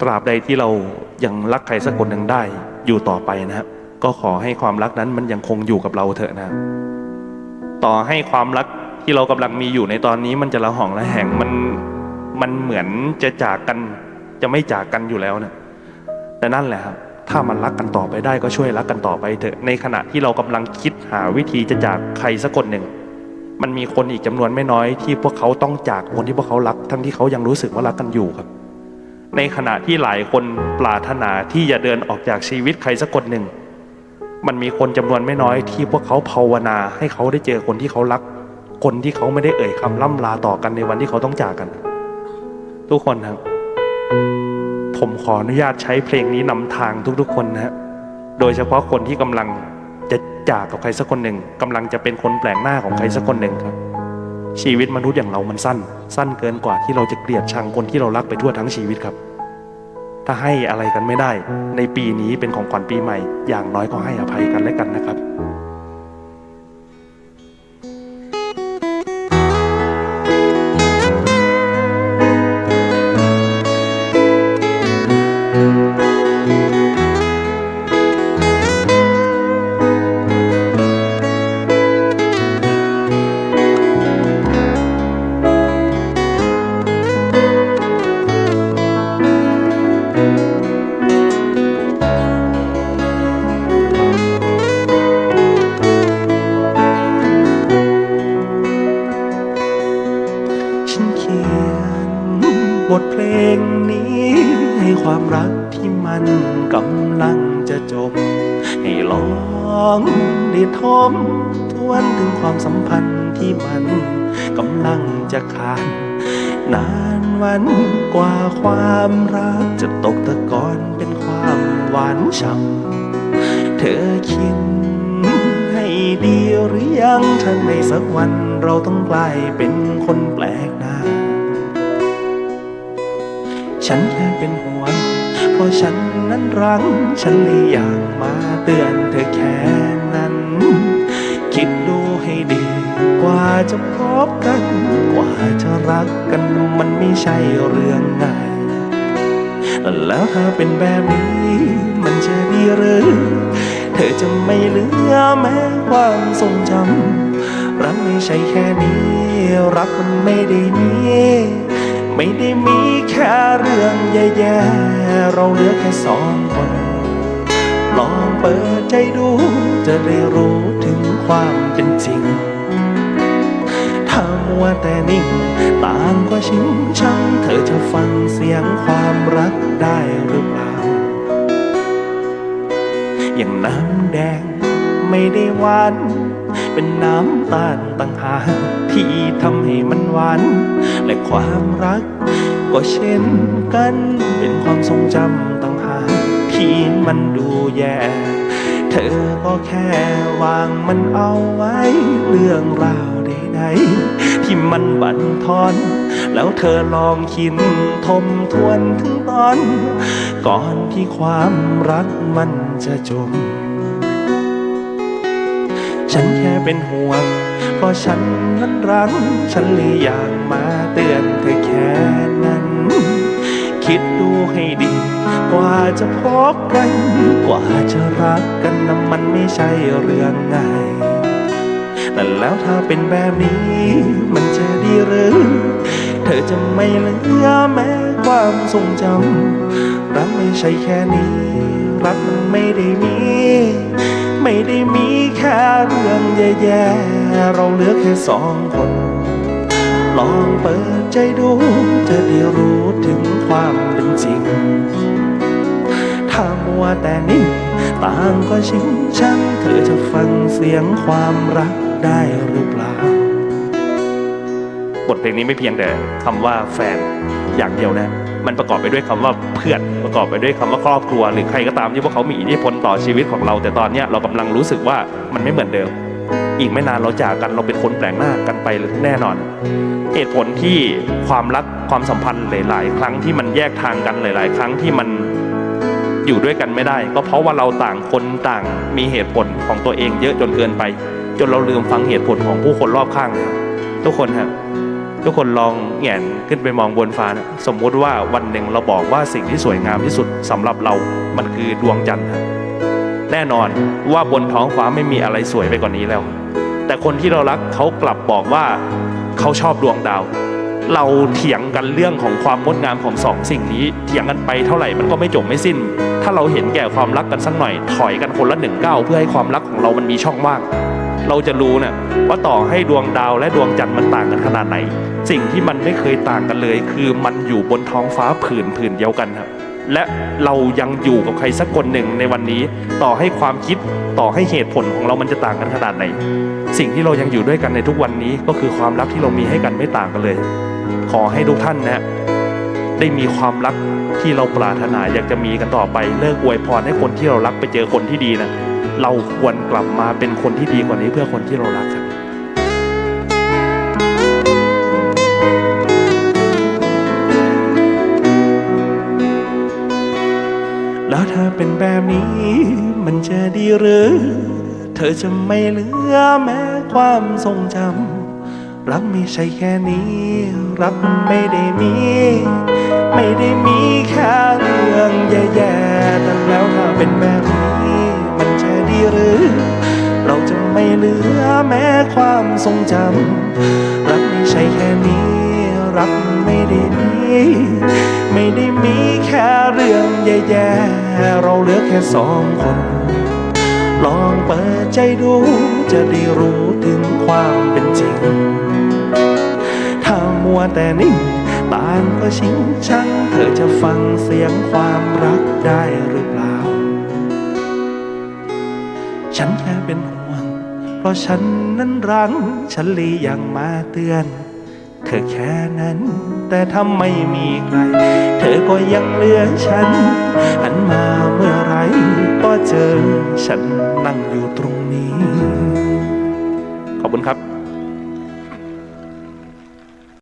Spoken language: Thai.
ตราบใดที่เรายังรักใครสักคนหนึ่งได้อยู่ต่อไปนะครับ ก็ขอให้ความรักนั้นมันยังคงอยู่กับเราเถอะนะครับ ต่อให้ความรักที่เรากำลังมีอยู่ในตอนนี้มันจะละห่องละแหงมันมันเหมือนจะจากกันจะไม่จากกันอยู่แล้วนะแต่นั่นแหละครับถ้ามันรักกันต่อไปได้ก็ช่วยรักกันต่อไปเถอะในขณะที่เรากำลังคิดหาวิธีจะจากใครสักคนหนึ่ง มันมีคนอีกจำนวนไม่น้อยที่พวกเขาต้องจากคนที่พวกเขารัก ทั้งที่เขายังรู้สึกว่ารักกันอยู่ครับ ในขณะที่หลายคนปรารถนาที่จะเดินออกจากชีวิตใครสักคนหนึ่ง มันมีคนจำนวนไม่น้อยที่พวกเขาภาวนาให้เขาได้เจอคนที่เขารัก คนที่เขาไม่ได้เอ่ยคำล่ำลาต่อกันในวันที่เขาต้องจากกัน ทุกคนครับ ผมขออนุญาตใช้เพลงนี้นำทางทุกๆคนนะฮะโดยเฉพาะคนที่กำลังจะจากกับใครสักคนหนึ่งกำลังจะเป็นคนแปลกหน้าของใครสักคนหนึ่งครับ ชีวิตมนุษย์อย่างเรามันสั้น สั้นเกินกว่าที่เราจะเกลียดชังคนที่เรารักไปทั่วทั้งชีวิตครับ ถ้าให้อะไรกันไม่ได้ ในปีนี้เป็นของขวัญปีใหม่ อย่างน้อยก็ให้อภัยกันและกันนะครับ ทเพลงนี้ ให้ความรักที่มันกำลังจะจบ ให้ลองได้ทบทวนถึงความสัมพันธ์ที่มันกำลังจะขาดนานวันกว่าความรักจะตกตะกอนเป็นความหวานฉ่ำเธอคิดให้ดีหรือยังถ้าในสักวันเราต้องกลายเป็นคนแปลกหน้า ฉันแค่เป็นห่วง เพราะฉันนั้นรัก ฉันเลยอยากมาเตือนเธอแค่นั้น คิดดูให้ดี กว่าจะพบกัน กว่าจะรักกันมันไม่ใช่เรื่องง่าย แล้วถ้าเป็นแบบนี้ มันจะดีหรือ เธอจะไม่เหลือแม้ความทรงจำรักไม่ใช่แค่นี้ รักมันไม่ได้มี ไม่ได้มีแค่เรื่องแย่ๆ เราเหลือแค่สองคน ลองเปิดใจดู จะได้รู้ถึงความเป็นจริงถ้ามัวแต่นิ่ง ต่างก็ชิงชัง เธอจะฟังเสียงความรักได้หรือเปล่า อย่างน้ำแดงไม่ได้หวาน เป็นน้ำตาลต่างหากที่ทำให้มันหวานและความรัก ก็เช่นกัน เป็นความทรงจำต่างหากที่มันดูแย่เธอก็แค่วางมันเอาไว้ เรื่องราวใดๆที่มันบั่นทอน แล้วเธอลองคิดทมทวนถึงตอน ก่อนที่ความรักมันจะจม ฉันแค่เป็นห่วง เพราะฉันนั้นรัก ฉันเลยอยากมาเตือนเธอแค่นั้น คิดดูให้ดี กว่าจะพบกัน กว่าจะรักกันนะมันไม่ใช่เรื่องง่ายแต่แล้วถ้าเป็นแบบนี้ มันจะดีหรือ เธอจะไม่เหลือแม้ความทรงจำรักไม่ใช่แค่นี้ รักมันไม่ได้มี ไม่ได้มีแค่เรื่องแย่ๆ เราเหลือแค่สองคน ลองเปิดใจดูจะได้รู้ถึงความเป็นจริง ถ้ามัวแต่นิ่งต่างก็ชิงชังเธอจะฟังเสียงความรักได้หรือเปล่า บทเพลงนี้ไม่เพียงแต่คำว่าแฟนอย่างเดียวนะ มันประกอบไปด้วยคำว่าเพื่อนประกอบไปด้วยคำว่าครอบครัว หรือใครก็ตามที่พวกเขามีอิทธิพลต่อชีวิตของเรา แต่ตอนนี้เรากำลังรู้สึกว่ามันไม่เหมือนเดิม อีกไม่นานเราจากกันเราเป็นคนแปลกหน้ากันไปแน่นอนเหตุผลที่ความรักความสัมพันธ์หลาย ๆ ครั้งที่มันแยกทางกันหลาย ๆ ครั้งที่มันอยู่ด้วยกันไม่ได้ ก็เพราะว่าเราต่างคนต่างมีเหตุผลของตัวเองเยอะจนเกินไป จนเราลืมฟังเหตุผลของผู้คนรอบข้าง ทุกคนครับ ทุกคนลองแหงนขึ้นไปมองบนฟ้านะสมมุติว่าวันหนึ่งเราบอกว่าสิ่งที่สวยงามที่สุดสำหรับเรา มันคือดวงจันทร์แน่นอนว่าบนท้องฟ้าไม่มีอะไรสวยไปกว่านี้แล้ว แต่คนที่เรารักเขากลับบอกว่าเขาชอบดวงดาว เราเถียงกันเรื่องของความงดงามของสองสิ่งนี้ เถียงกันไปเท่าไหร่มันก็ไม่จบไม่สิ้น ถ้าเราเห็นแก่ความรักกันสักหน่อย ถอยกันคนละหนึ่งก้าวเพื่อให้ความรักของเรามันมีช่องว่าง เราจะรู้เนะว่าต่อให้ดวงดาวและดวงจันทร์มันต่างกันขนาดไหน สิ่งที่มันไม่เคยต่างกันเลย คือมันอยู่บนท้องฟ้าผืนผืนเดียวกันครับและเรายังอยู่กับใครสักคนหนึ่งในวันนี้ ต่อให้ความคิดต่อให้เหตุผลของเรามันจะต่างกันขนาดไหน สิ่งที่เรายังอยู่ด้วยกันในทุกวันนี้ก็คือความรักที่เรามีให้กันไม่ต่างกันเลย ขอให้ทุกท่านนะได้มีความรักที่เราปรารถนาอยากจะมีกันต่อไปเลิกอวยพรให้คนที่เรารักไปเจอคนที่ดีนะ เราควรกลับมาเป็นคนที่ดีกว่านี้เพื่อคนที่เรารักครับแล้วถ้าเป็นแบบนี้ มันจะดีหรือ เธอจะไม่เหลือแม้ความทรงจำรักไม่ใช่แค่นี้ รักมันไม่ได้มี ไม่ได้มีแค่เรื่องแย่ๆแต่แล้วถ้าเป็นแบบ เราจะไม่เหลือแม้ความทรงจำรักไม่ใช่แค่นี้ รักไม่ได้มีไม่ได้มีแค่เรื่องแย่ๆเราเหลือแค่สองคน ลองเปิดใจดู จะได้รู้ถึงความเป็นจริง ถ้ามัวแต่นิ่งตางก็ชิงชังเธอจะฟังเสียงความรักได้หรือเปล่า ฉันแค่เป็นห่วง ราะฉันนั้นรังฉันเลยยังมาเตือน เธอแค่นั้น แต่ถ้าไม่มีใคร เธอก็ยังเลือฉัน หันมาเมื่อไหรก็เจอ ฉันนั่งอยู่ตรงนี้ ขอบคุณครับ